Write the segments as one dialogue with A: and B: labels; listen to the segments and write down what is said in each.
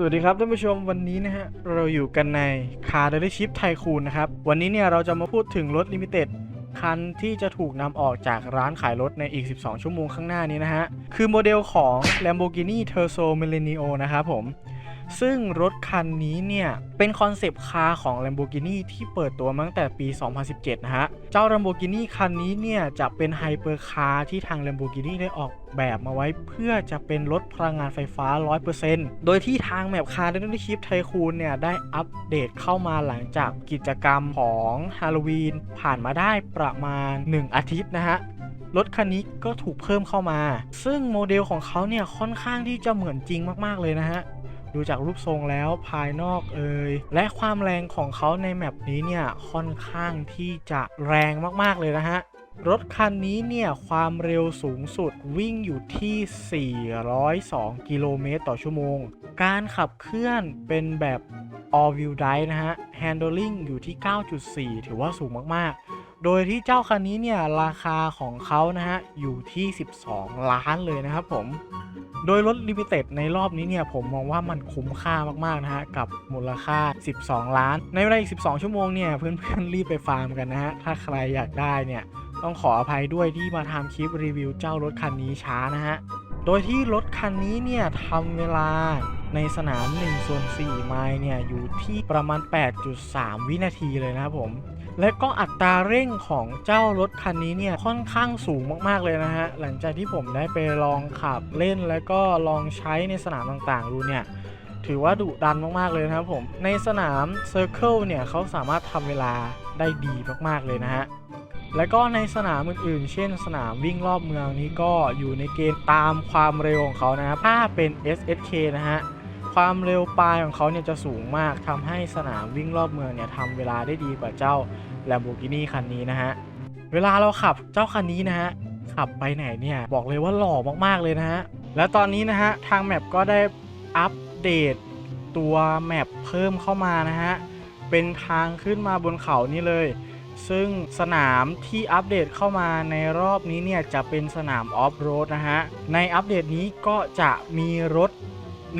A: สวัสดีครับท่านผู้ชมวันนี้นะฮะเราอยู่กันในคาร์เดลิชิพไทคูนนะครับ วันนี้เนี่ยเราจะมาพูดถึงรถลิมิเต็ดคันที่จะถูกนำออกจากร้านขายรถในอีก 12 ชั่วโมงข้างหน้านี้นะฮะ คือโมเดลของ Lamborghini Terzo Millennio นะครับผม ซึ่งรถคันนี้เนี่ย เป็นคอนเซปต์คาร์ของ Lamborghini ที่เปิดตัวมาตั้งแต่ปี 2017 นะฮะ เจ้า Lamborghini คันนี้เนี่ย จะเป็นไฮเปอร์คาร์ที่ทาง Lamborghini ได้ออกแบบมาไว้เพื่อจะเป็นรถพลังงานไฟฟ้า 100%โดยที่ทางแมปคาร์ด a l e r s h i p ไทคูนเนี่ย ได้อัปเดตเข้ามาหลังจากกิจกรรมของฮาโลวีนผ่านมาได้ประมาณ 1 อาทิตย์นะฮะ รถคันนี้ก็ถูกเพิ่มเข้ามา ซึ่งโมเดลของเขาเนี่ยค่อนข้างที่จะเหมือนจริงมากๆเลยนะฮะดูจากรูปทรงแล้วภายนอกเอ่ยและความแรงของเขาในแมปนี้เนี่ยค่อนข้างที่จะแรงมากๆเลยนะฮะรถคันนี้เนี่ยความเร็วสูงสุดวิ่งอยู่ที่ 402 กิโลเมตรต่อชั่วโมง การขับเคลื่อนเป็นแบบ all wheel drive นะฮะ handling อยู่ที่ 9.4 ถือว่าสูงมากๆ โดยที่เจ้าคันนี้เนี่ยราคาของเขานะฮะอยู่ที่ 12 ล้านเลยนะครับผม โดยรถลิมิเต็ดในรอบนี้เนี่ยผมมองว่ามันคุ้มค่ามากๆนะฮะกับมูลค่า 12 ล้าน ในเวลาอีก 12 ชั่วโมงเนี่ยเพื่อนๆรีบไปฟาร์มกันนะฮะถ้าใครอยากได้เนี่ยต้องขออภัยด้วยที่มาทำคลิปรีวิวเจ้ารถคันนี้ช้านะฮะ โดยที่รถคันนี้เนี่ยทำเวลาในสนาม1ส่วน4ไมล์เนี่ยอยู่ที่ประมาณ 8.3 วินาทีเลยนะครับผม และก็อัตราเร่งของเจ้ารถคันนี้เนี่ยค่อนข้างสูงมากๆเลยนะฮะหลังจากที่ผมได้ไปลองขับเล่นแล้วก็ลองใช้ในสนามต่างๆดูเนี่ยถือว่าดุดันมากๆเลยนะครับผมในสนาม Circle เนี่ยเขาสามารถทำเวลาได้ดีมากๆเลยนะฮะแล้วก็ในสนามอื่นๆ เช่น สนามวิ่งรอบเมืองนี้ก็อยู่ในเกณฑ์ตามความเร็วของเขานะครับถ้าเป็น SSK นะฮะ ความเร็วปลายของเขาเนี่ยจะสูงมากทำให้สนามวิ่งรอบเมืองเนี่ยทำเวลาได้ดีกว่าเจ้า Lamborghini คันนี้นะฮะ เวลาเราขับเจ้าคันนี้นะฮะ ขับไปไหนเนี่ยบอกเลยว่าหล่อมากๆเลยนะฮะ แล้วตอนนี้นะฮะ ทางแมปก็ได้อัปเดตตัวแมปเพิ่มเข้ามานะฮะ เป็นทางขึ้นมาบนเขานี่เลย ซึ่งสนามที่อัปเดตเข้ามาในรอบนี้เนี่ยจะเป็นสนามออฟโรดนะฮะ ในอัปเดตนี้ก็จะมีรถ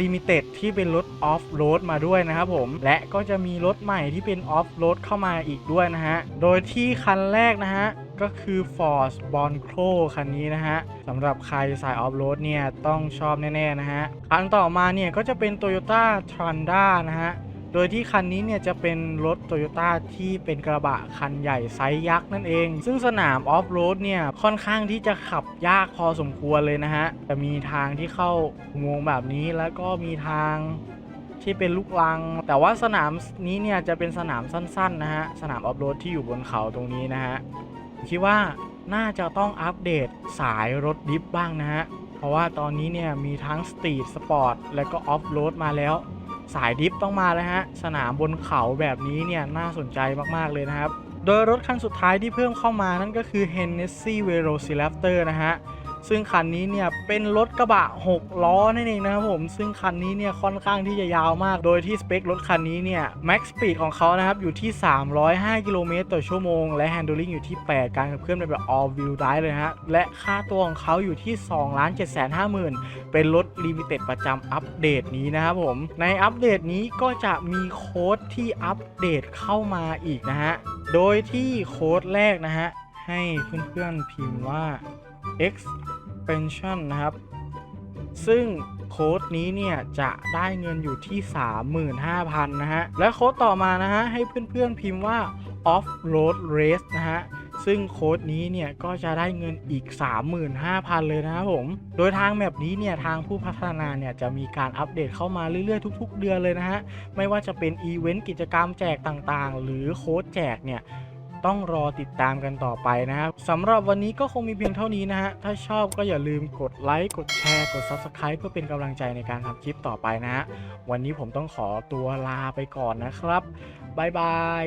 A: ลิมิเต็ดที่เป็นรถออฟโรดมาด้วยนะครับผม และก็จะมีรถใหม่ที่เป็นออฟโรดเข้ามาอีกด้วยนะฮะ โดยที่คันแรกนะฮะก็คือ Ford b o n c r o คันนี้นะฮะสำหรับใครสายออฟโรดเนี่ยต้องชอบแน่ ๆ นะฮะ คันต่อมาเนี่ยก็จะเป็น Toyota Tundra นะฮะ โดยที่คันนี้เนี่ยจะเป็นรถ Toyota ที่เป็นกระบะคันใหญ่ไซส์ยักษ์นั่นเอง ซึ่งสนามออฟโรดเนี่ยค่อนข้างที่จะขับยากพอสมควรเลยนะฮะจะมีทางที่เข้าอุโมงค์แบบนี้แล้วก็มีทางที่เป็นลูกลัง แต่ว่าสนามนี้เนี่ยจะเป็นสนามสั้นๆนะฮะสนามออฟโรดที่อยู่บนเขาตรงนี้นะฮะคิดว่าน่าจะต้องอัปเดตสายรถดิฟบ้างนะฮะเพราะว่าตอนนี้เนี่ยมีทั้งสตรีทสปอร์ตและก็ออฟโรดมาแล้ว สายดิฟต้องมาแล้วฮะ สนามบนเขาแบบนี้เนี่ยน่าสนใจมากๆเลยนะครับ โดยรถคันสุดท้ายที่เพิ่มเข้ามานั่นก็คือ Hennessy Velociraptor นะฮะ ซึ่งคันนี้เนี่ยเป็นรถกระบะ 6 ล้อนั่นเองนะครับผม ซึ่งคันนี้เนี่ยค่อนข้างที่จะยาวมาก โดยที่สเปครถคันนี้เนี่ย Max Speed ของเขานะครับอยู่ที่ 305 กิโลเมตรต่อชั่วโมง และ Handling อยู่ที่ 8 การขับเคลื่อนเป็นแบบ All Wheel Drive เลยฮะ และค่าตัวของเขาอยู่ที่ 2 7 5 0 0 0 0 เป็นรถลิมิเต็ดประจำอัปเดตนี้นะครับผม ในอัปเดตนี้ก็จะมีโค้ดที่อัปเดตเข้ามาอีกนะฮะ โดยที่โค้ดแรกนะฮะ ให้เพื่อนๆพิมพ์ว่า x expansion นะครับ ซึ่งโค้ดนี้เนี่ยจะได้เงินอยู่ที่ 35,000 นะฮะ และโค้ดต่อมานะฮะ ให้เพื่อนๆพิมพ์ว่า off road race นะฮะซึ่งโค้ดนี้เนี่ยก็จะได้เงินอีก 35,000 เลยนะครับผม โดยทางแมปนี้เนี่ยทางผู้พัฒนาเนี่ยจะมีการอัปเดตเข้ามาเรื่อยๆ ทุก ๆ เดือนเลยนะฮะ ไม่ว่าจะเป็นอีเวนต์กิจกรรมแจกต่างๆ หรือโค้ดแจกเนี่ย ต้องรอติดตามกันต่อไปนะครับสำหรับวันนี้ก็คงมีเพียงเท่านี้นะฮะ ถ้าชอบก็อย่าลืมกดไลค์ กดแชร์ กด Subscribe เพื่อเป็นกำลังใจในการทำคลิปต่อไปนะฮะ วันนี้ผมต้องขอตัวลาไปก่อนนะครับ บ๊ายบาย